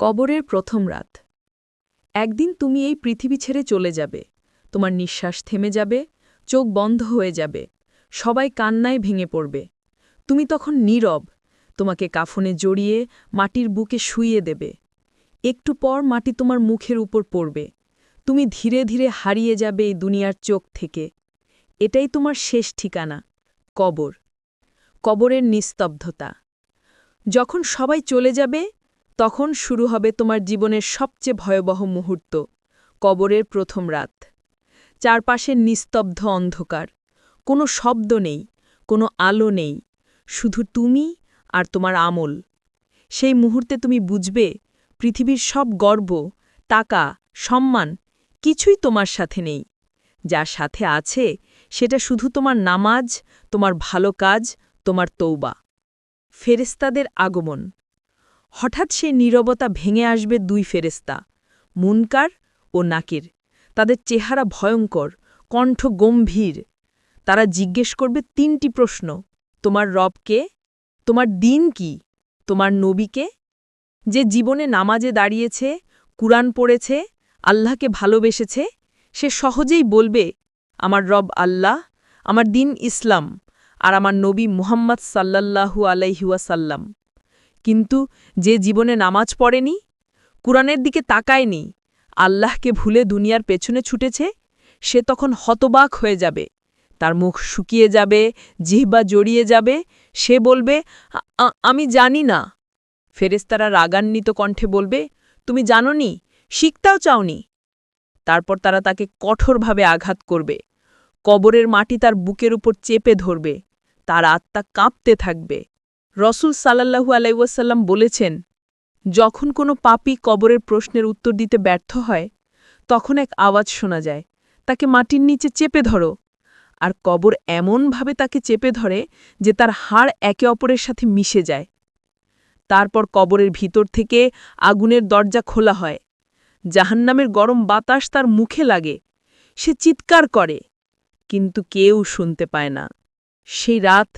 কবরের প্রথম রাত। একদিন তুমি এই পৃথিবী ছেড়ে চলে যাবে। তোমার নিঃশ্বাস থেমে যাবে, চোখ বন্ধ হয়ে যাবে, সবাই কান্নায় ভেঙে পড়বে। তুমি তখন নীরব, তোমাকে কাফনে জড়িয়ে মাটির বুকে শুইয়ে দেবে। একটু পর মাটি তোমার মুখের উপর পড়বে। তুমি ধীরে ধীরে হারিয়ে যাবে এই দুনিয়ার চোখ থেকে। এটাই তোমার শেষ ঠিকানা, কবর। কবরের নিস্তব্ধতা। যখন সবাই চলে যাবে তখন শুরু হবে তোমার জীবনের সবচেয়ে ভয়াবহ মুহূর্ত, কবরের প্রথম রাত। চারপাশে নিস্তব্ধ অন্ধকার। কোনো শব্দ নেই, কোনো আলো নেই, শুধু তুমি আর তোমার আমল। সেই মুহূর্তে তুমি বুঝবে, পৃথিবীর সব গর্ব, টাকা, সম্মান কিছুই তোমার সাথে নেই। যা সাথে আছে, সেটা শুধু তোমার নামাজ, তোমার ভালো কাজ, তোমার তৌবা ফেরেস্তাদের আগমন। হঠাৎ সে নীরবতা ভেঙে আসবে দুই ফেরেস্তা মুনকার ও নাকির। তাদের চেহারা ভয়ঙ্কর, কণ্ঠ গম্ভীর। তারা জিজ্ঞেস করবে তিনটি প্রশ্ন, তোমার রবকে তোমার দিন কি? তোমার নবীকে যে জীবনে নামাজে দাঁড়িয়েছে, কুরআন পড়েছে, আল্লাহকে ভালোবেসেছে, সে সহজেই বলবে, আমার রব আল্লাহ, আমার দিন ইসলাম, আর আমার নবী মুহাম্মদ সাল্লাল্লাহু আলাইহুয়াসাল্লাম কিন্তু যে জীবনে নামাজ পড়েনি, কুরআনের দিকে তাকায়নি, আল্লাহকে ভুলে দুনিয়ার পেছনে ছুটেছে, সে তখন হতবাক হয়ে যাবে, তার মুখ শুকিয়ে যাবে, জিহ্বা জড়িয়ে যাবে, সে বলবে, "আ- আ- আমি জানি না। ফেরেস্তারা রাগান্বিত কণ্ঠে বলবে, তুমি জানোনি, শিখতাও চাওনি। তারপর তারা তাকে কঠোরভাবে আঘাত করবে, কবরের মাটি তার বুকের উপর চেপে ধরবে, তার আত্মা কাঁপতে থাকবে। রসুল সাল্লাল্লাহু আলাইসাল্লাম বলেছেন, যখন কোনো পাপী কবরের প্রশ্নের উত্তর দিতে ব্যর্থ হয়, তখন এক আওয়াজ শোনা যায়, তাকে মাটির নিচে চেপে ধরো। আর কবর এমনভাবে তাকে চেপে ধরে যে তার হাড় একে অপরের সাথে মিশে যায়। তারপর কবরের ভিতর থেকে আগুনের দরজা খোলা হয়। জাহান্নামের গরম বাতাস তার মুখে লাগে। সে চিৎকার করে, কিন্তু কেউ শুনতে পায় না। সেই রাত,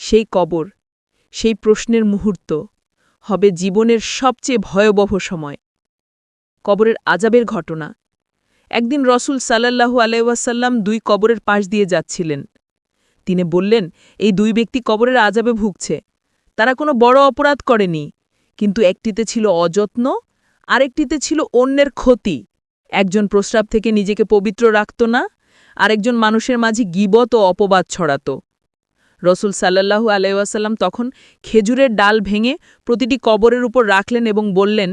সেই কবর সেই প্রশ্নের মুহূর্ত হবে জীবনের সবচেয়ে ভয়াবহ সময়। কবরের আজাবের ঘটনা। একদিন রসুল সাল্লাল্লাহু আলাইসাল্লাম দুই কবরের পাশ দিয়ে যাচ্ছিলেন। তিনি বললেন, এই দুই ব্যক্তি কবরের আজাবে ভুগছে। তারা কোনো বড় অপরাধ করেনি, কিন্তু একটিতে ছিল অযত্ন, আরেকটিতে ছিল অন্যের ক্ষতি। একজন প্রস্রাব থেকে নিজেকে পবিত্র রাখত না, আরেকজন মানুষের মাঝে গিবত ও অপবাদ ছড়াত। রসুল সাল্লাল্লাহু আলাইসাল্লাম তখন খেজুরের ডাল ভেঙে প্রতিটি কবরের উপর রাখলেন এবং বললেন,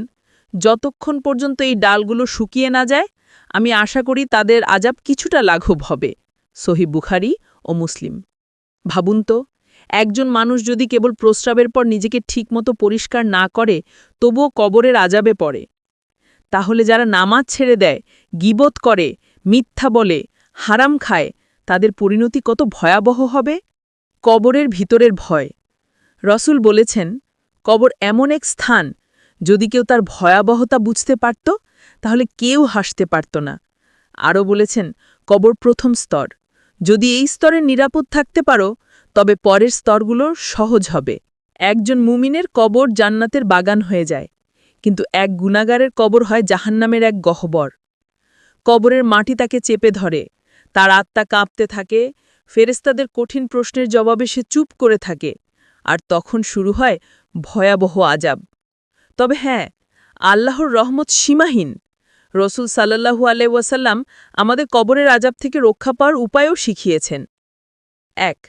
যতক্ষণ পর্যন্ত এই ডালগুলো শুকিয়ে না যায়, আমি আশা করি তাদের আজাব কিছুটা লাঘব হবে। সহি বুখারি ও মুসলিম। ভাবুন তো, একজন মানুষ যদি কেবল প্রস্রাবের পর নিজেকে ঠিকমতো পরিষ্কার না করে, তবুও কবরের আজাবে পড়ে। তাহলে যারা নামাজ ছেড়ে দেয়, গিবত করে, মিথ্যা বলে, হারাম খায়, তাদের পরিণতি কত ভয়াবহ হবে? কবরের ভিতরের ভয়। রসুল বলেছেন, কবর এমন এক স্থান, যদি কেউ তার ভয়াবহতা বুঝতে পারত, তাহলে কেউ হাসতে পারত না। আরও বলেছেন, কবর প্রথম স্তর। যদি এই স্তরে নিরাপদ থাকতে পারো, তবে পরের স্তরগুলো সহজ হবে। একজন মুমিনের কবর জান্নাতের বাগান হয়ে যায়, কিন্তু এক গুণাগারের কবর হয় জাহান্নামের এক গহ্বর। কবরের মাটি তাকে চেপে ধরে, তার আত্মা কাঁপতে থাকে ফেরেস্তাদের কঠিন প্রশ্নের জবাবে সে চুপ করে থাকে, আর তখন শুরু হয় ভয়াবহ আজাব তবে হ্যাঁ আল্লাহর রহমত সীমাহীন। রসুল সাল্লাহু আলাইসাল্লাম আমাদের কবরের আজাব থেকে রক্ষা পাওয়ার উপায়ও শিখিয়েছেন। এক,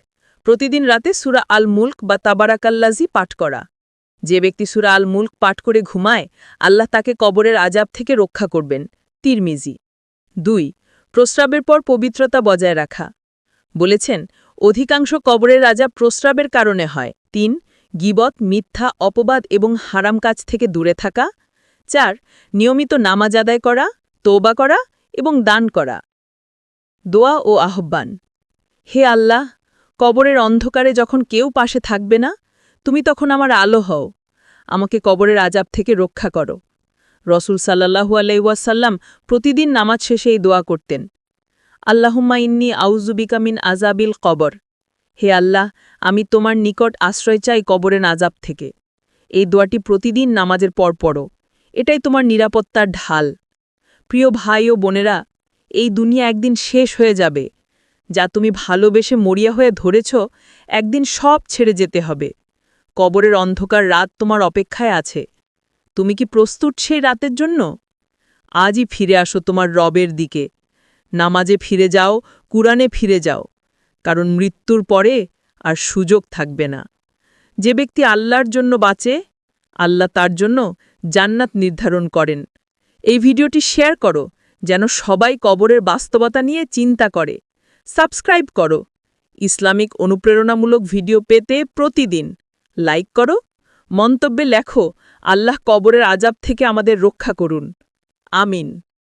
প্রতিদিন রাতে সুরা আল মুল্ক বা তাবারাকাল্লাজি পাঠ করা। যে ব্যক্তি সুরা আল মুল্ক পাঠ করে ঘুমায়, আল্লাহ তাকে কবরের আজাব থেকে রক্ষা করবেন। তিরমিজি। দুই, প্রস্রাবের পর পবিত্রতা বজায় রাখা। বলেছেন, অধিকাংশ কবরের রাজা প্রস্রাবের কারণে হয়। তিন, গিবত, মিথ্যা, অপবাদ এবং হারাম কাজ থেকে দূরে থাকা। চার, নিয়মিত নামাজ আদায় করা তৌবা করা এবং দান করা। দোয়া ও আহ্বান। হে আল্লাহ, কবরের অন্ধকারে যখন কেউ পাশে থাকবে না, তুমি তখন আমার আলো হও। আমাকে কবরের আজাব থেকে রক্ষা করো। রসুল সাল্লাহু আলাইসাল্লাম প্রতিদিন নামাজ শেষে এই দোয়া করতেন। আল্লাহুম্মা ইন্নি আউজুবিকা মিন আজাবিল কবর। হে আল্লাহ, আমি তোমার নিকট আশ্রয় চাই কবরের আজাব থেকে। এই দোয়াটি প্রতিদিন নামাজের পর পড়ো। এটাই তোমার নিরাপত্তার ঢাল। প্রিয় ভাই ও বোনেরা, এই দুনিয়া একদিন শেষ হয়ে যাবে। যা তুমি ভালোবেসে মরিয়া হয়ে ধরেছ, একদিন সব ছেড়ে যেতে হবে। কবরের অন্ধকার রাত তোমার অপেক্ষায় আছে। তুমি কি প্রস্তুত সেই রাতের জন্য? আজই ফিরে আসো তোমার রবের দিকে। নামাজে ফিরে যাও, কুরআনে ফিরে যাও, কারণ মৃত্যুর পরে আর সুযোগ থাকবে না। যে ব্যক্তি আল্লাহর জন্য বাঁচে, আল্লাহ তার জন্য জান্নাত নির্ধারণ করেন। এই ভিডিওটি শেয়ার করো, যেন সবাই কবরের বাস্তবতা নিয়ে চিন্তা করে। সাবস্ক্রাইব করো। ইসলামিক অনুপ্রেরণামূলক ভিডিও পেতে প্রতিদিন লাইক করো, মন্তব্যে লেখো, আল্লাহ কবরের আজাব থেকে আমাদের রক্ষা করুন। আমিন।